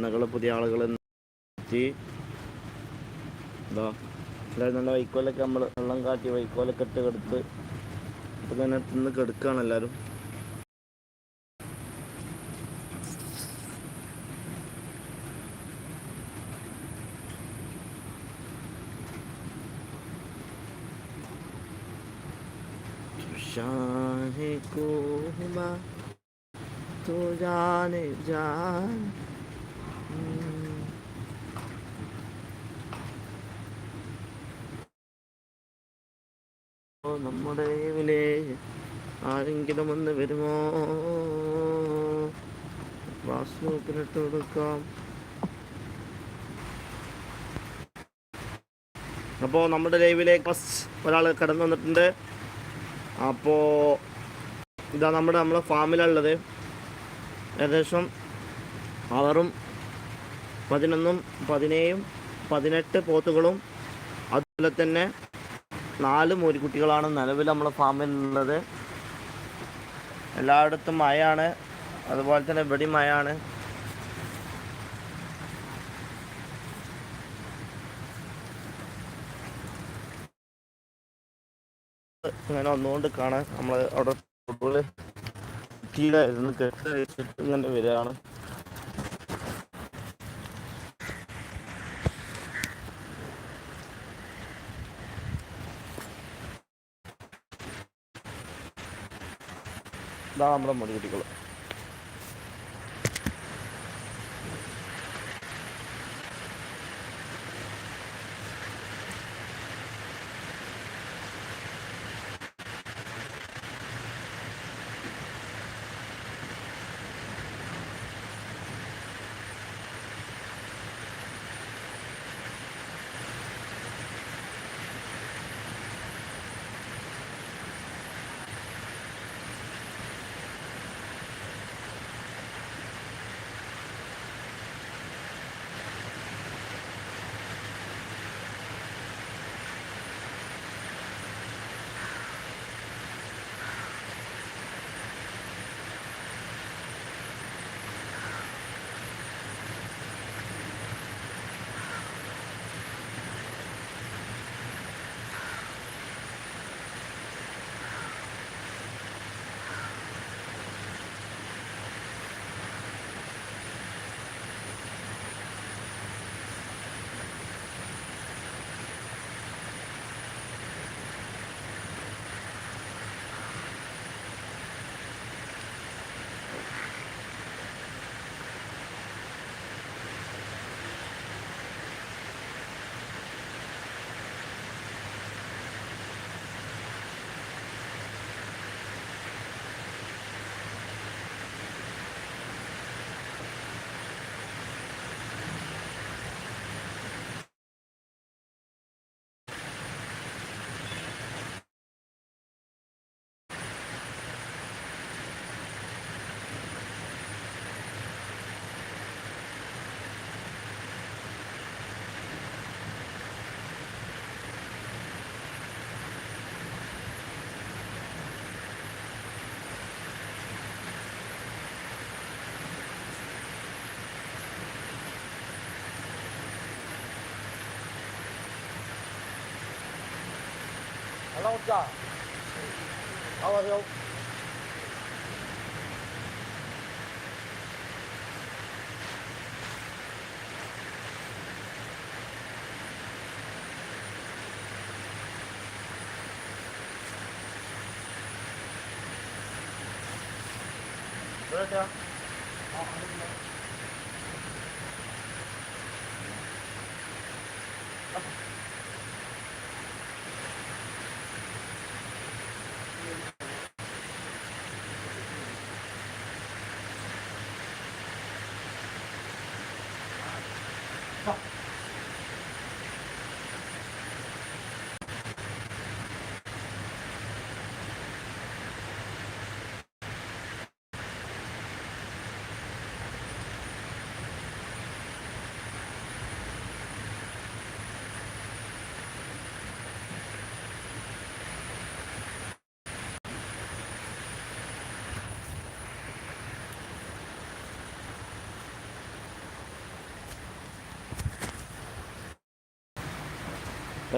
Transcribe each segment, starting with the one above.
എണ്ണകൾ പുതിയ ആളുകൾ എത്തി എന്താ എല്ലാവരും നല്ല വൈക്കോലൊക്കെ നമ്മൾ വെള്ളം കാട്ടി വൈക്കോലൊക്കെ ഇട്ട് കെടുത്ത് ഇപ്പം തന്നെ തിന്ന് കെടുക്കുകയാണ് എല്ലാവരും शाहे को हुआ तो जाने जान ഓ, നമ്മുടെ ഇവിലെ ആരെങ്കിലും ഒന്ന് വരുമോ? ക്ലാസ് നോക്കിനിട്ട് കൊടുക്കാം അപ്പോൾ നമ്മുടെ ലൈവിലേക്ക് ഫസ്റ്റ് ഒരാൾ കടന്നു വന്നിട്ടുണ്ട്. അപ്പോൾ ഇതാ നമ്മുടെ നമ്മുടെ ഫാമിലുള്ളത് ഏകദേശം ആറും പതിനൊന്നും പതിനേഴും പതിനെട്ട് പോത്തുകളും അതുപോലെ തന്നെ നാല് മൂരിക്കുട്ടികളാണ് നിലവിൽ നമ്മളെ ഫാമിലുള്ളത് എല്ലായിടത്തും മഴയാണ് അതുപോലെ തന്നെ വെടി മഴയാണ്. ഇങ്ങനെ ഒന്നുകൊണ്ട് കാണാൻ നമ്മൾ അവിടെ കഴിച്ചിട്ട് ഇങ്ങനെ വരികയാണ്. ഇതാ നമ്മുടെ Hello, down dog. Olha ele. Right there.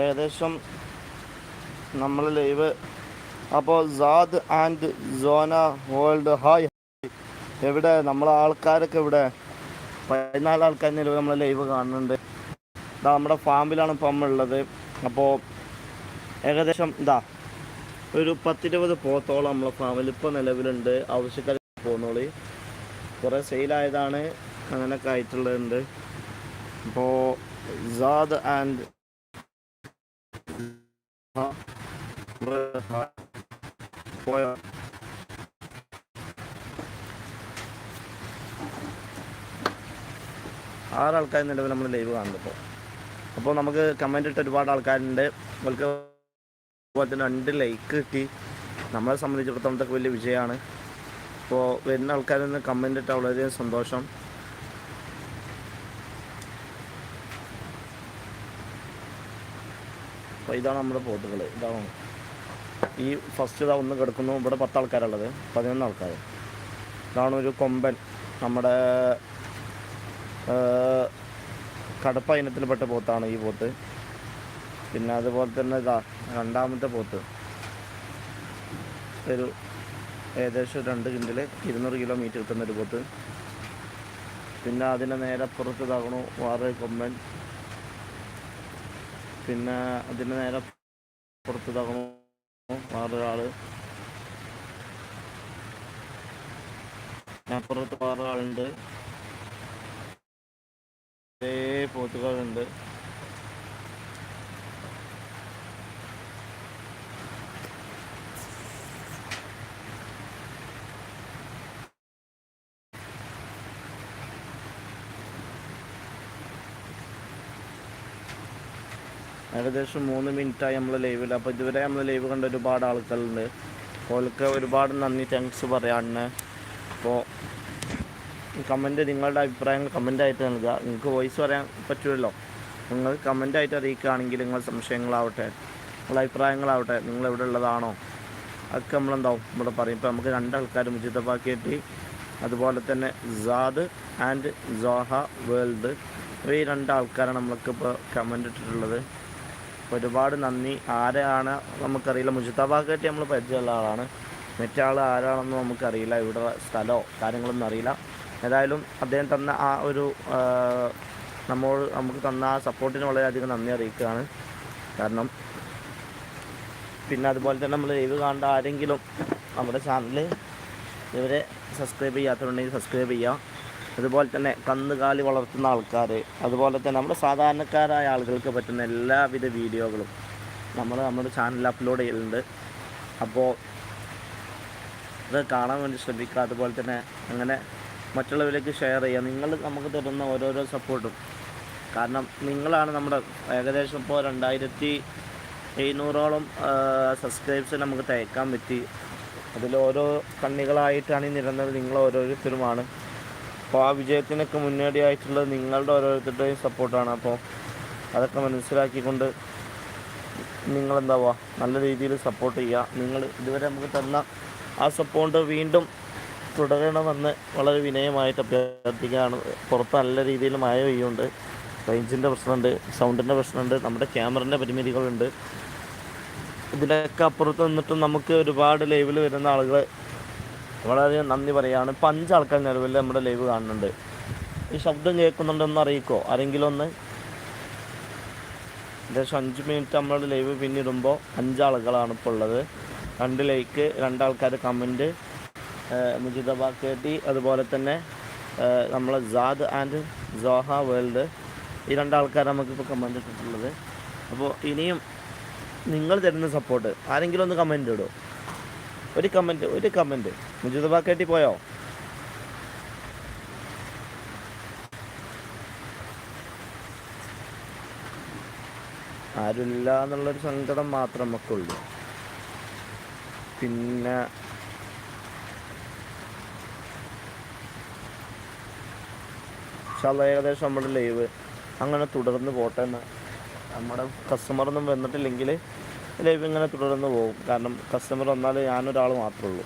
ഏകദേശം നമ്മൾ ലൈവ്. അപ്പോൾ Saad and Sona hold hi. എവിടെ? നമ്മളെ ആൾക്കാരൊക്കെ ഇവിടെ പതിനാല് ആൾക്കാർ നിലവിൽ നമ്മൾ ലൈവ് കാണുന്നുണ്ട്. ഇതാ നമ്മുടെ ഫാമിലാണ് ഇപ്പം ഉള്ളത്. അപ്പോൾ ഏകദേശം ഇതാ ഒരു പത്തിരുപത് പോത്തോളം നമ്മളെ ഫാമിൽ ഇപ്പോൾ നിലവിലുണ്ട്. ആവശ്യക്കാർ പോകുന്നോളി കുറേ സെയിലായതാണ് അങ്ങനെയൊക്കെ ആയിട്ടുള്ളതുണ്ട്. അപ്പോൾ സാദ് ആൻഡ് പോയോ ആറ് ആൾക്കാർ നിലവിൽ നമ്മൾ ലൈവ് കാണുന്നു ഇപ്പോൾ അപ്പോൾ നമുക്ക് കമന്റ് ഇട്ട് ഒരുപാട് ആൾക്കാരുണ്ട്. അവർക്ക് അതുപോലെ തന്നെ രണ്ട് ലൈക്ക് കിട്ടി. നമ്മളെ സംബന്ധിച്ചിടത്തോളം ഇതൊക്കെ വലിയ വിജയമാണ്. അപ്പോൾ വരുന്ന ആൾക്കാരിൽ നിന്ന് കമന്റ് ഇട്ട വളരെയധികം സന്തോഷം. അപ്പോൾ ഇതാണ് നമ്മുടെ പോത്തുകൾ ഇതാണ് ഈ ഫസ്റ്റ് ഇതാ ഒന്ന് കിടക്കുന്നു. ഇവിടെ പത്ത് ആൾക്കാരുള്ളത്. പതിനൊന്ന് ആൾക്കാർ ഇതാണ് ഒരു കൊമ്പൻ. നമ്മുടെ കടപ്പ ഇനത്തിൽപ്പെട്ട പോത്താണ് ഈ പോത്ത് പിന്നെ അതുപോലെ തന്നെ ഇതാ രണ്ടാമത്തെ പോത്ത് ഒരു ഏകദേശം രണ്ട് കിൻഡിൽ ഇരുന്നൂറ് കിലോമീറ്റർ എത്തുന്ന ഒരു പോത്ത് പിന്നെ അതിന്റെ നേരെ പുറത്ത് ഇതാകണു വേറെ കൊമ്പൻ. പിന്നെ അതിന്റെ നേരെ പുറത്ത് തകണു വേറൊരാൾ അപ്പുറത്ത് വേറൊരാളുണ്ട് പോത്തുകാരുണ്ട് ഏകദേശം മൂന്ന് മിനിറ്റായി നമ്മൾ ലൈവിൽ അപ്പോൾ ഇതുവരെ നമ്മൾ ലൈവ് കണ്ട ഒരുപാട് ആൾക്കാരുണ്ട്. ഓൾക്ക് ഒരുപാട് നന്ദി താങ്ക്സ് പറയാണ് അപ്പോൾ കമന്റ് നിങ്ങളുടെ അഭിപ്രായങ്ങൾ കമന്റായിട്ട് നൽകുക. നിങ്ങൾക്ക് വോയിസ് പറയാൻ പറ്റുമല്ലോ നിങ്ങൾ കമന്റായിട്ട് അറിയിക്കുകയാണെങ്കിൽ നിങ്ങൾ സംശയങ്ങളാവട്ടെ നിങ്ങളുടെ അഭിപ്രായങ്ങളാവട്ടെ നിങ്ങൾ എവിടെ ഉള്ളതാണോ അതൊക്കെ നമ്മളെന്താവും? ഇവിടെ പറയും. ഇപ്പോൾ നമുക്ക് രണ്ടാൾക്കാർ മുജിതബാക്കിയിട്ട് അതുപോലെ തന്നെ സാദ് ആൻഡ് സോഹ വേൾഡ്. ഈ രണ്ടാൾക്കാരാണ് നമ്മൾക്ക് ഇപ്പോൾ കമന്റ് ഇട്ടിട്ടുള്ളത്. ഒരുപാട് നന്ദി. ആരാണ് നമുക്കറിയില്ല. മുജിത്താബാക്കായിട്ട് നമ്മൾ പരിചയമുള്ള ആളാണ്. മറ്റേ ആൾ ആരാണെന്ന് നമുക്കറിയില്ല. ഇവിടെ സ്ഥലമോ കാര്യങ്ങളൊന്നും അറിയില്ല. ഏതായാലും അദ്ദേഹം തന്ന ആ ഒരു നമ്മൾ നമുക്ക് തന്ന ആ സപ്പോർട്ടിന് വളരെയധികം നന്ദി അറിയിക്കുകയാണ്. കാരണം പിന്നെ അതുപോലെ തന്നെ നമ്മൾ ലൈവ് കാണേണ്ട ആരെങ്കിലും നമ്മുടെ ചാനൽ ഇവരെ സബ്സ്ക്രൈബ് ചെയ്യാത്തവരുണ്ടെങ്കിൽ സബ്സ്ക്രൈബ് ചെയ്യുക അതുപോലെ തന്നെ കന്നുകാലി വളർത്തുന്ന ആൾക്കാർ അതുപോലെ തന്നെ നമ്മുടെ സാധാരണക്കാരായ ആളുകൾക്ക് പറ്റുന്ന എല്ലാവിധ വീഡിയോകളും നമ്മൾ നമ്മുടെ ചാനലിൽ അപ്ലോഡ് ചെയ്യലുണ്ട്. അപ്പോൾ അത് കാണാൻ വേണ്ടി ശ്രമിക്കുക. അതുപോലെ തന്നെ അങ്ങനെ മറ്റുള്ളവരിലേക്ക് ഷെയർ ചെയ്യുക. നിങ്ങൾ നമുക്ക് തരുന്ന ഓരോരോ സപ്പോർട്ടും കാരണം നിങ്ങളാണ് നമ്മുടെ ഏകദേശം ഇപ്പോൾ രണ്ടായിരത്തി എഴുന്നൂറോളം സബ്സ്ക്രൈബ്സ് നമുക്ക് തയ്ക്കാൻ പറ്റി. അതിൽ ഓരോ കണ്ണികളായിട്ടാണ് ഈ നിരന്നത്. നിങ്ങൾ ഓരോരുത്തരുമാണ് അപ്പോൾ ആ വിജയത്തിനൊക്കെ മുന്നോടിയായിട്ടുള്ളത് നിങ്ങളുടെ ഓരോരുത്തരുടെയും സപ്പോർട്ടാണ്. അപ്പോൾ അതൊക്കെ മനസ്സിലാക്കിക്കൊണ്ട് നിങ്ങളെന്താവുക നല്ല രീതിയിൽ സപ്പോർട്ട് ചെയ്യുക. നിങ്ങൾ ഇതുവരെ നമുക്ക് തന്ന ആ സപ്പോർട്ട് വീണ്ടും തുടരണമെന്ന് വളരെ വിനയമായിട്ട് അഭ്യർത്ഥിക്കുകയാണ്. പുറത്ത് നല്ല രീതിയിൽ മഴ പെയ്യുണ്ട് റേഞ്ചിന്റെ പ്രശ്നമുണ്ട് സൗണ്ടിന്റെ പ്രശ്നമുണ്ട് നമ്മുടെ ക്യാമറന്റെ പരിമിതികളുണ്ട്. ഇതിലൊക്കെ അപ്പുറത്ത് നിന്നിട്ടും നമുക്ക് ഒരുപാട് ലൈവിൽ വരുന്ന ആളുകൾ വളരെയധികം നന്ദി പറയുകയാണ് ഇപ്പം അഞ്ച് ആൾക്കാർ നിലവിൽ നമ്മുടെ ലൈവ് കാണുന്നുണ്ട്. ഈ ശബ്ദം കേൾക്കുന്നുണ്ടെന്ന് അറിയിക്കോ? ആരെങ്കിലും ഒന്ന്? ഏകദേശം അഞ്ച് മിനിറ്റ് നമ്മളുടെ ലൈവ് പിന്നിടുമ്പോൾ അഞ്ചാളുകളാണ് ഇപ്പോൾ ഉള്ളത്. രണ്ട് ലൈക്ക് രണ്ടാൾക്കാർ കമന്റ് മുജിദ ബാക്കേട്ടി അതുപോലെ തന്നെ നമ്മളെ ജാദ് ആൻഡ് ജോഹ വേൾഡ്. ഈ രണ്ടാൾക്കാർ നമുക്കിപ്പോൾ കമന്റ് ഇട്ടിട്ടുള്ളത്. അപ്പോൾ ഇനിയും നിങ്ങൾ തരുന്ന സപ്പോർട്ട് ആരെങ്കിലും ഒന്ന് കമന്റ് ഇടുമോ ഒരു കമന്റ് ഒരു കമന്റ് മുജിദ കേട്ടി പോയോ ആരുമില്ല എന്നുള്ളൊരു സങ്കടം മാത്രം നമുക്കുള്ളൂ. പിന്നെ ഏകദേശം നമ്മുടെ ലൈവ് അങ്ങനെ തുടർന്ന് പോട്ടെ എന്ന് നമ്മുടെ കസ്റ്റമറൊന്നും വന്നിട്ടില്ലെങ്കിൽ ലൈവ് ഇങ്ങനെ തുടർന്ന് പോകും. കാരണം കസ്റ്റമർ വന്നാൽ ഞാനൊരാൾ മാത്രമേ ഉള്ളൂ.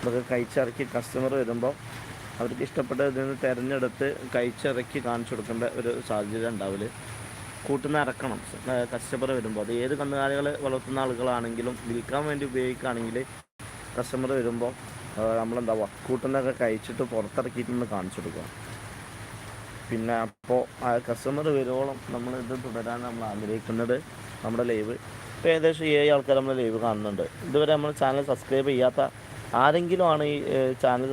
നമുക്ക് കഴിച്ചിറക്കി കസ്റ്റമർ വരുമ്പോൾ അവർക്ക് ഇഷ്ടപ്പെട്ട ഇതിൽ നിന്ന് തിരഞ്ഞെടുത്ത് കഴിച്ചിറക്കി കാണിച്ചു കൊടുക്കേണ്ട ഒരു സാഹചര്യം ഉണ്ടാവില്ല? കൂട്ടുന്ന ഇറക്കണം. കസ്റ്റമർ വരുമ്പോൾ അത് ഏത് കന്നുകാലികൾ വളർത്തുന്ന ആളുകളാണെങ്കിലും വിൽക്കാൻ വേണ്ടി ഉപയോഗിക്കുകയാണെങ്കിൽ കസ്റ്റമർ വരുമ്പോൾ നമ്മളെന്താ കൂട്ടുന്നൊക്കെ കഴിച്ചിട്ട് പുറത്തിറക്കിയിട്ടൊന്ന് കാണിച്ചു കൊടുക്കുക. പിന്നെ അപ്പോൾ ആ കസ്റ്റമർ വരുവോളം നമ്മൾ ഇത് തുടരാൻ നമ്മൾ ആഗ്രഹിക്കുന്നത് നമ്മുടെ ലൈവ്. ഏകദേശം ഏഴ് ആൾക്കാർ നമ്മൾ ലൈവ് കാണുന്നുണ്ട്. ഇതുവരെ നമ്മൾ ചാനൽ സബ്സ്ക്രൈബ് ചെയ്യാത്ത ആരെങ്കിലും ആണ് ഈ ചാനൽ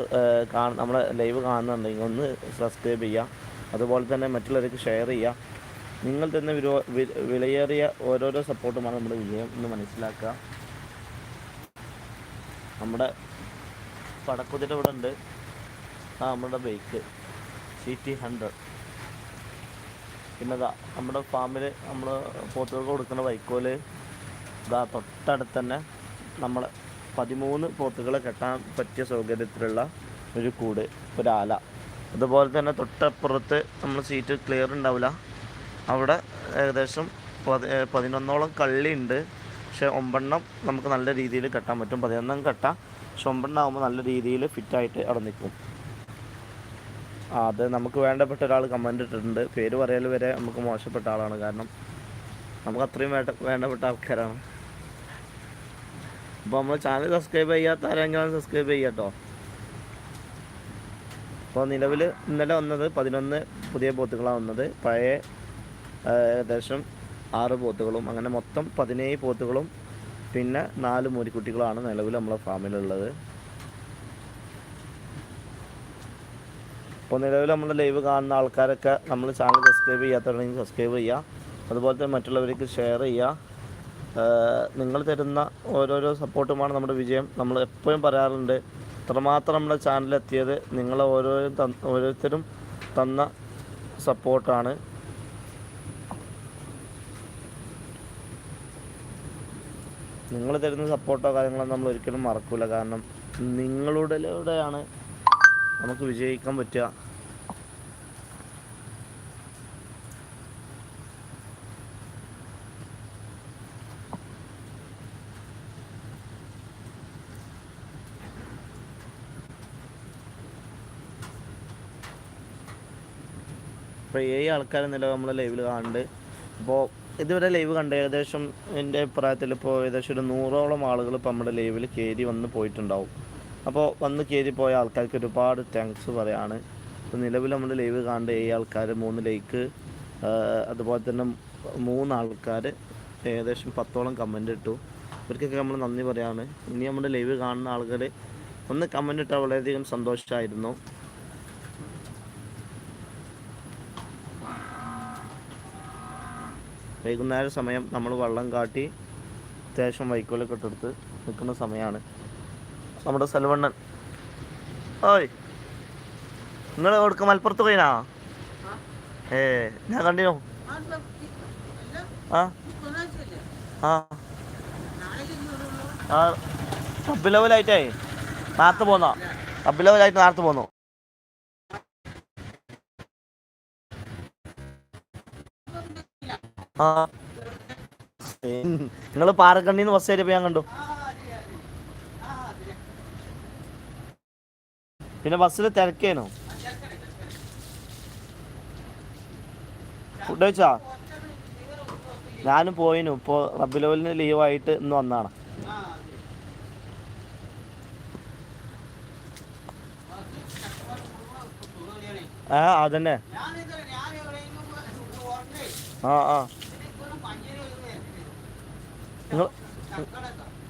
കാണ നമ്മളെ ലൈവ് കാണുന്നുണ്ടെങ്കിൽ ഒന്ന് സബ്സ്ക്രൈബ് ചെയ്യുക. അതുപോലെ തന്നെ മറ്റുള്ളവർക്ക് ഷെയർ ചെയ്യുക. നിങ്ങൾ തന്നെ വിരോ വിലയേറിയ ഓരോരോ സപ്പോർട്ടുമാണ് നമ്മുടെ വിജയം എന്ന് മനസ്സിലാക്കുക. നമ്മുടെ പടക്കുതിര ഇവിടെ ഉണ്ട്. ആ നമ്മുടെ ബൈക്ക് സി ടി ഹൺഡ്രഡ് പിന്നെതാ നമ്മുടെ ഫാമിൽ നമ്മൾ പോത്തുകൾക്ക് കൊടുക്കുന്ന വൈക്കോൽ ഇതാ തൊട്ടടുത്ത് തന്നെ നമ്മൾ പതിമൂന്ന് പോത്തുകളെ കെട്ടാൻ പറ്റിയ സൗകര്യത്തിലുള്ള ഒരു കൂട് ഒരാല അതുപോലെ തന്നെ തൊട്ടപ്പുറത്ത് നമ്മൾ സീറ്റ് ക്ലിയർ ഉണ്ടാവില്ല അവിടെ ഏകദേശം പതി പതിനൊന്നോളം കള്ളി ഉണ്ട് പക്ഷെ ഒമ്പെണ്ണം നമുക്ക് നല്ല രീതിയിൽ കെട്ടാൻ പറ്റും. പതിനൊന്നും കെട്ടാം പക്ഷെ ഒമ്പെണ്ണം ആകുമ്പോൾ നല്ല രീതിയിൽ ഫിറ്റായിട്ട് അവിടെ നിൽക്കും. അത് നമുക്ക് വേണ്ടപ്പെട്ട ഒരാൾ കമന്റ് ഇട്ടിട്ടുണ്ട്. പേര് പറയൽ വരെ നമുക്ക് മോശപ്പെട്ട ആളാണ്. കാരണം നമുക്ക് അത്രയും വേണ്ട വേണ്ടപ്പെട്ട ആൾക്കാരാണ്. അപ്പോൾ നമ്മൾ ചാനൽ സബ്സ്ക്രൈബ് ചെയ്യാത്ത ആരെങ്കിലും സബ്സ്ക്രൈബ് ചെയ്യാട്ടോ. അപ്പോൾ നിലവിൽ ഇന്നലെ വന്നത് പതിനൊന്ന് പുതിയ പോത്തുകളാണ് വന്നത്. പഴയ ഏകദേശം ആറ് പോത്തുകളും അങ്ങനെ മൊത്തം പതിനേഴ് പോത്തുകളും പിന്നെ നാല് മൂരിക്കുട്ടികളാണ് നിലവിൽ നമ്മളെ ഫാമിലുള്ളത്. അപ്പോൾ നിലവിൽ നമ്മൾ ലൈവ് കാണുന്ന ആൾക്കാരൊക്കെ നമ്മൾ ചാനൽ സബ്സ്ക്രൈബ് ചെയ്യാത്തവരുണ്ടെങ്കിൽ സബ്സ്ക്രൈബ് ചെയ്യുക അതുപോലെ തന്നെ മറ്റുള്ളവർക്ക് ഷെയർ ചെയ്യുക നിങ്ങൾ തരുന്ന ഓരോരോ സപ്പോർട്ടുമാണ് നമ്മുടെ വിജയം. നമ്മൾ എപ്പോഴും പറയാറുണ്ട് ഇത്രമാത്രം നമ്മുടെ ചാനൽ നിങ്ങളെ ഓരോ ഓരോരുത്തരും തന്ന സപ്പോർട്ടാണ്. നിങ്ങൾ തരുന്ന സപ്പോർട്ടോ കാര്യങ്ങളോ നമ്മൾ ഒരിക്കലും മറക്കില്ല കാരണം നിങ്ങളുടെയാണ് നമുക്ക് വിജയിക്കാൻ പറ്റുക. ഇപ്പോൾ ഏഴ് ആൾക്കാർ നില നമ്മളെ ലൈവിൽ കാണുന്നുണ്ട് അപ്പോൾ ഇതുവരെ ലൈവ് കണ്ട ഏകദേശം എന്റെ അഭിപ്രായത്തിൽ ഇപ്പോൾ ഏകദേശം ഒരു നൂറോളം ആളുകൾ ഇപ്പോൾ നമ്മുടെ ലൈവിൽ കയറി വന്ന് പോയിട്ടുണ്ടാവും. അപ്പോൾ വന്ന് കയറി പോയ ആൾക്കാർക്ക് ഒരുപാട് താങ്ക്സ് പറയാണ്. ഇപ്പോൾ നിലവിൽ നമ്മുടെ ലൈവ് കാണേണ്ട ഏഴ് ആൾക്കാർ മൂന്ന് ലൈക്ക് അതുപോലെ തന്നെ മൂന്ന് ആൾക്കാർ ഏകദേശം പത്തോളം കമന്റ് ഇട്ടു. ഇവർക്കൊക്കെ നമ്മൾ നന്ദി പറയാണ്. ഇനി നമ്മുടെ ലൈവ് കാണുന്ന ആളുകൾ ഒന്ന് കമന്റ് ഇട്ടാൽ വളരെയധികം സന്തോഷമായിരുന്നു വൈകുന്നേര സമയം നമ്മൾ വള്ളം കാട്ടി അത്യാവശ്യം വൈക്കോലൊക്കെ ഇട്ടെടുത്ത് നിൽക്കുന്ന സമയമാണ്. നമ്മുടെ സെൽവണ്ണൻ. ഓയ്. നിങ്ങൾ എവിടുക്ക? മലപ്പുറത്ത് പോയിനാ? ഏ ഞാൻ കണ്ടിനോ. ആ? ആ. ആ ആയിട്ടേ ലെവലായിട്ടേ നേരത്തെ പോന്നോ? സബ് ലെവലായിട്ട് നേരത്തെ പോന്നു? ആ. നിങ്ങൾ പാറക്കണ്ണിന്ന് ബസ് കയറിയപ്പോ ഞാൻ കണ്ടു. പിന്നെ ബസ്സിൽ തിരക്കേനോ. ഫുഡ് കഴിച്ചാ? ഞാനും പോയിനു. ഇപ്പോൾ റബ്ബിലോലിന് ലീവായിട്ട് ഇന്ന് വന്നാണ്. ആ അതന്നെ. ആ ആ. നിങ്ങൾ